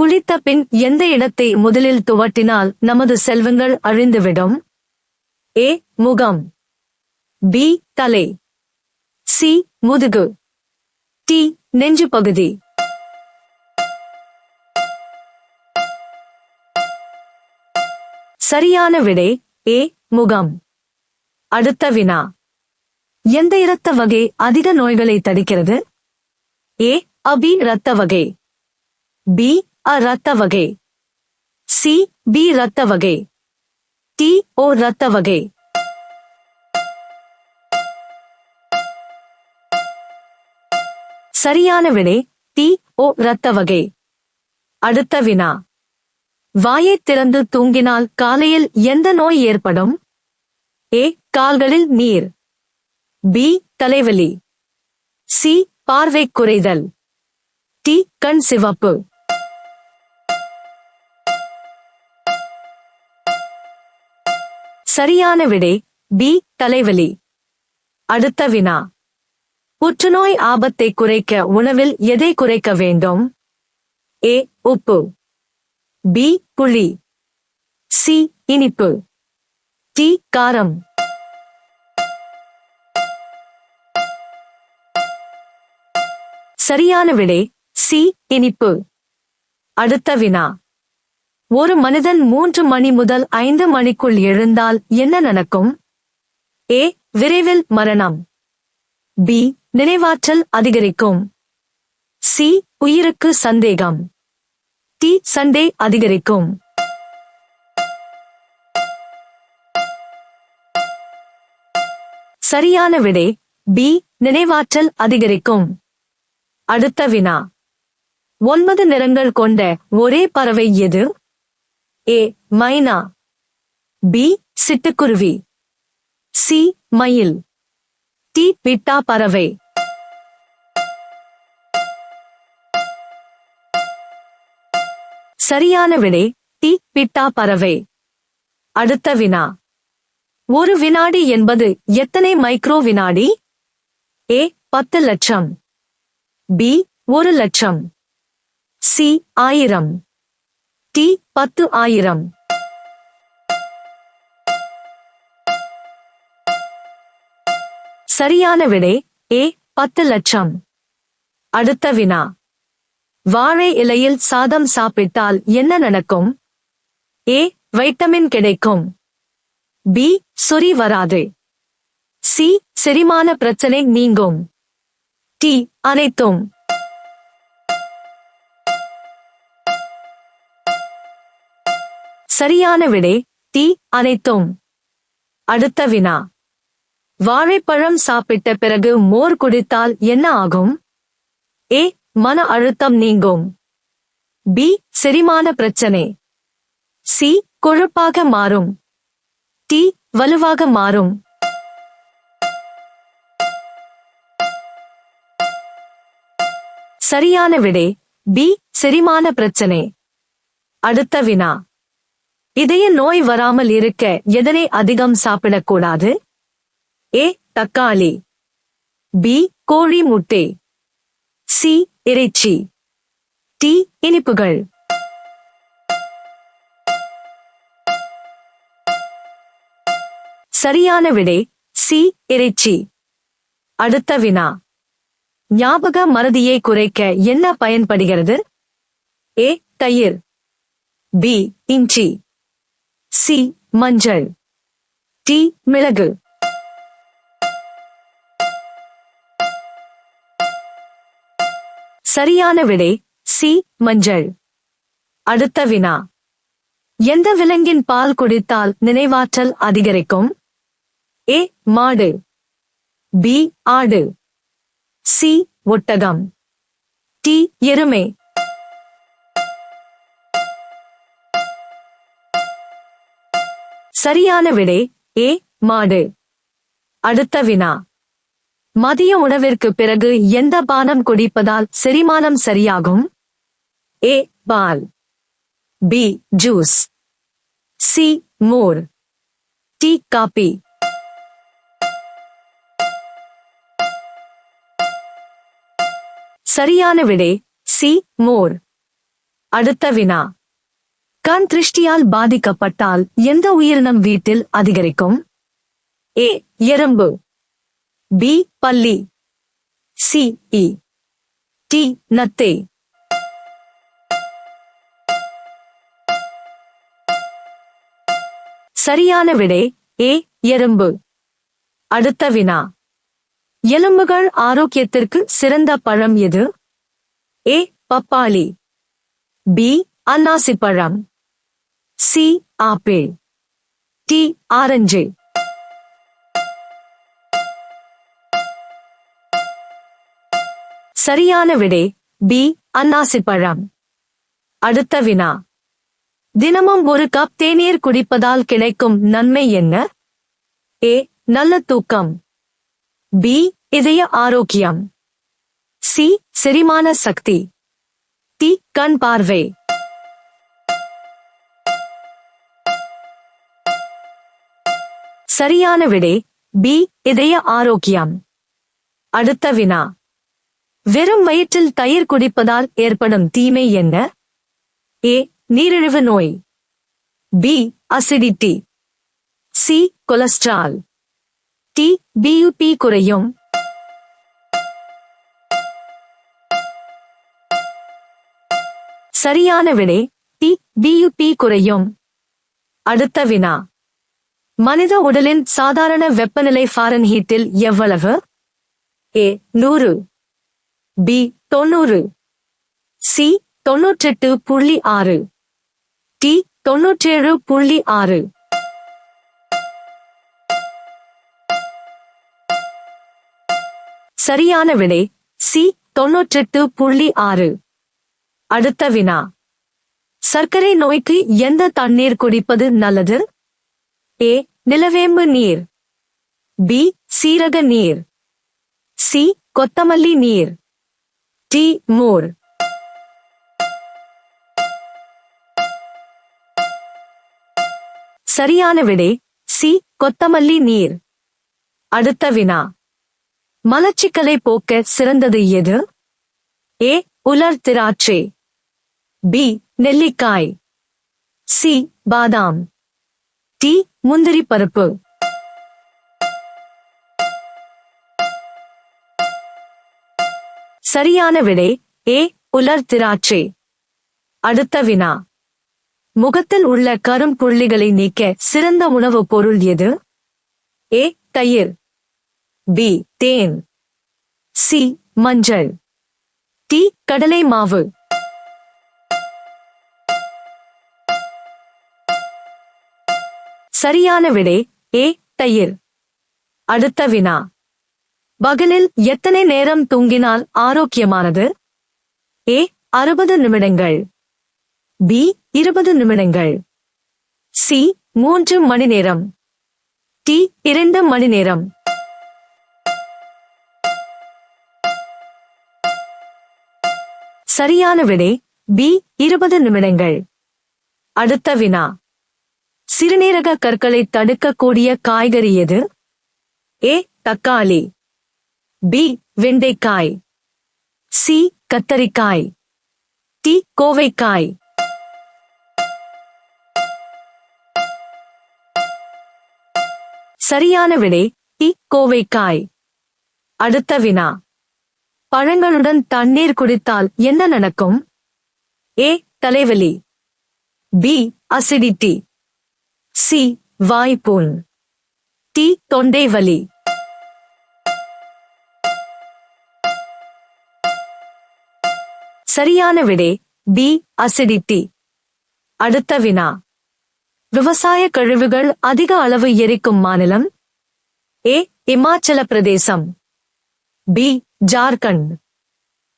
குளித்த பின் எந்த இடத்தை முதலில் துவட்டினால் நமது செல்வங்கள் அழிந்துவிடும்? ஏ. முகம். பி. தலை. சி. முதுகு. டி. நெஞ்சு பகுதி. சரியான விடை ஏ. முகம். அடுத்த வினா. எந்த இரத்த வகை அதிக நோய்களை தடுக்கிறது? ஏ. அபி இரத்த வகை. பி. அ இரத்த வகை. சி பி இரத்த வகை. டி ஓ இரத்த வகை. சரியான விடை டி ஓ இரத்த வகை. அடுத்த வினா. வாயை திறந்து தூங்கினால் காலையில் எந்த நோய் ஏற்படும்? ஏ கால்களில் நீர். பி தலைவலி. சி பார்வை குறைதல். டி கண் சிவப்பு. சரியான விடை பி தலைவலி. அடுத்த வினா. புற்றுநோய் ஆபத்தை குறைக்க உணவில் எதை குறைக்க வேண்டும்? ஏ உப்பு. பி புளி. சி இனிப்பு. டி காரம். சரியான விடை சி இனிப்பு. அடுத்த வினா. ஒரு மனிதன் மூன்று மணி முதல் ஐந்து மணிக்குள் எழுந்தால் என்ன நடக்கும்? ஏ. விரைவில் மரணம். பி. நினைவாற்றல் அதிகரிக்கும். சி. உயிருக்கு சந்தேகம். டி. சண்டே அதிகரிக்கும். சரியான விடை. பி. நினைவாற்றல் அதிகரிக்கும். அடுத்த வினா. ஒன்பது நிறங்கள் கொண்ட ஒரே பறவை எது? ஏ மைனா. பி சிட்டுக்குருவி. சி மயில். டி பிட்டா பறவை சரியான விடை டி பிட்டா பறவை அடுத்த வினா. ஒரு வினாடி என்பது எத்தனை மைக்ரோ வினாடி? ஏ பத்து லட்சம். பி ஒரு லட்சம். சி ஆயிரம். டி பத்து ஆயிரம். சரியான விடை ஏ பத்து லட்சம். அடுத்த வினா. வாழை இலையில் சாதம் சாப்பிட்டால் என்ன நடக்கும்? ஏ வைட்டமின் கிடைக்கும். பி சொறி வராது. சி செரிமான பிரச்சனை நீங்கும். டி அனைத்தும். சரியான விடை டி அனைத்தும் அடுத்த வினா. வாழைப்பழம் சாப்பிட்ட பிறகு மோர் குடித்தால் என்ன ஆகும்? ஏ. மன அழுத்தம் நீங்கும். பி. செரிமான பிரச்சனை. சி. கொழுப்பாக மாறும். டி. வலுவாக மாறும். சரியான விடை பி. செரிமான பிரச்சனை. அடுத்த வினா. இதய நோய் வராமல் இருக்க எதனை அதிகம் சாப்பிடக்கூடாது? ஏ. தக்காளி. பி. கோழி முட்டை. சி. இறைச்சி. டி. இனிப்புகள். சரியான விடை சி. இறைச்சி. அடுத்த வினா. ஞாபக மறதியை குறைக்க என்ன பயன்படுகிறது? ஏ. தயிர். பி. இஞ்சி. சி மஞ்சள். டி மிளகு. சரியான விடை சி மஞ்சள். அடுத்த வினா. எந்த விலங்கின் பால் குடித்தால் நினைவாற்றல் அதிகரிக்கும்? ஏ மாடு. பி ஆடு. சி ஒட்டகம். டி எருமை. சரியான விடை ஏ மாடு. அடுத்த வினா. மதிய உணவிற்கு பிறகு எந்த பானம் குடிப்பதால் செரிமானம் சரியாகும்? A ball. B juice. See more. D coffee. சரியான விடை சி மோர். அடுத்த வினா. கண் திருஷ்டியால் பாதிக்கப்பட்டால் எந்த உயிரினம் வீட்டில் அதிகரிக்கும்? ஏ எறும்பு. பி பள்ளி சி இ. டி நத்தை. சரியான விடை ஏ எறும்பு. அடுத்த வினா. எலும்புகள் ஆரோக்கியத்திற்கு சிறந்த பழம் எது? ஏ பப்பாளி. பி அன்னாசி பழம் சி ஆப்பிள். D orange. சரியான விடை பி அன்னாசி பழம் அடுத்த வினா. தினமும் ஒரு கப் தேநீர் குடிப்பதால் கிடைக்கும் நன்மை என்ன? ஏ நல்ல தூக்கம். பி இதய ஆரோக்கியம். சி செரிமான சக்தி. டி கண் பார்வை. சரியான விடை பி இதய ஆரோக்கியம். அடுத்த வினா. வெறும் வயிற்றில் தயிர் குடிப்பதால் ஏற்படும் தீமை என்ன? ஏ நீரிழிவு நோய். B acidity C cholesterol D பியூபி குறையும். சரியான விடை டி பியூபி குறையும். அடுத்த வினா. மனித உடலின் சாதாரண வெப்பநிலை ஃபாரன்ஹீட்டில் எவ்வளவு? ஏ நூறு. பி தொண்ணூறு. சி தொன்னூற்றெட்டு புள்ளி ஆறு. டி தொன்னூற்றேழு புள்ளி ஆறு. சரியான விடை சி தொன்னூற்றெட்டு புள்ளி ஆறு. அடுத்த வினா. சர்க்கரை நோய்க்கு எந்த தண்ணீர் குடிப்பது நல்லது? ஏ நிலவேம்பு நீர். பி சீரக நீர். சி கொத்தமல்லி நீர். டி மோர். சரியான விடை சி கொத்தமல்லி நீர். அடுத்த வினா. மலச்சிக்கலை போக்க சிறந்தது எது? ஏ உலர் திராட்சை. பி நெல்லிக்காய். சி பாதாம். டீ முந்திரி பருப்பு. சரியான விடை ஏ உலர் திராட்சை. அடுத்த வினா. முகத்தில் உள்ள கரும்புள்ளிகளை நீக்க சிறந்த உணவுப் பொருள் எது? ஏ தயிர். பி தேன். சி மஞ்சள். டி கடலை மாவு. சரியான விடை ஏ தயிர். அடுத்த வினா. பகலில் எத்தனை நேரம் தூங்கினால் ஆரோக்கியமானது? ஏ அறுபது நிமிடங்கள். பி இருபது நிமிடங்கள். சி மூன்று மணி நேரம். டி இரண்டு மணி நேரம். சரியான விடை பி இருபது நிமிடங்கள். அடுத்த வினா. சிறுநீரக கற்களை தடுக்கக்கூடிய காய்கறி எது? ஏ தக்காளி. பி வெண்டைக்காய். சி கத்தரிக்காய். டி கோவைக்காய். சரியான விடை டி கோவைக்காய். அடுத்த வினா. பழங்களுடன் தண்ணீர் குடித்தால் என்ன நடக்கும்? ஏ தலைவலி. B acidity. சி வாய்ப்புண் டி தொண்டை வலி. சரியான விடை பி அசிடிட்டி. அடுத்த வினா. விவசாய கழிவுகள் அதிக அளவு எரிக்கும் மாநிலம் A Himachal Pradesh. B Jharkhand.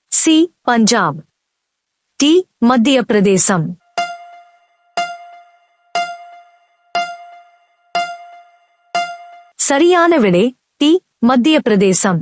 C Punjab. D Madhya Pradesh. சரியான விடை டி மத்திய பிரதேசம்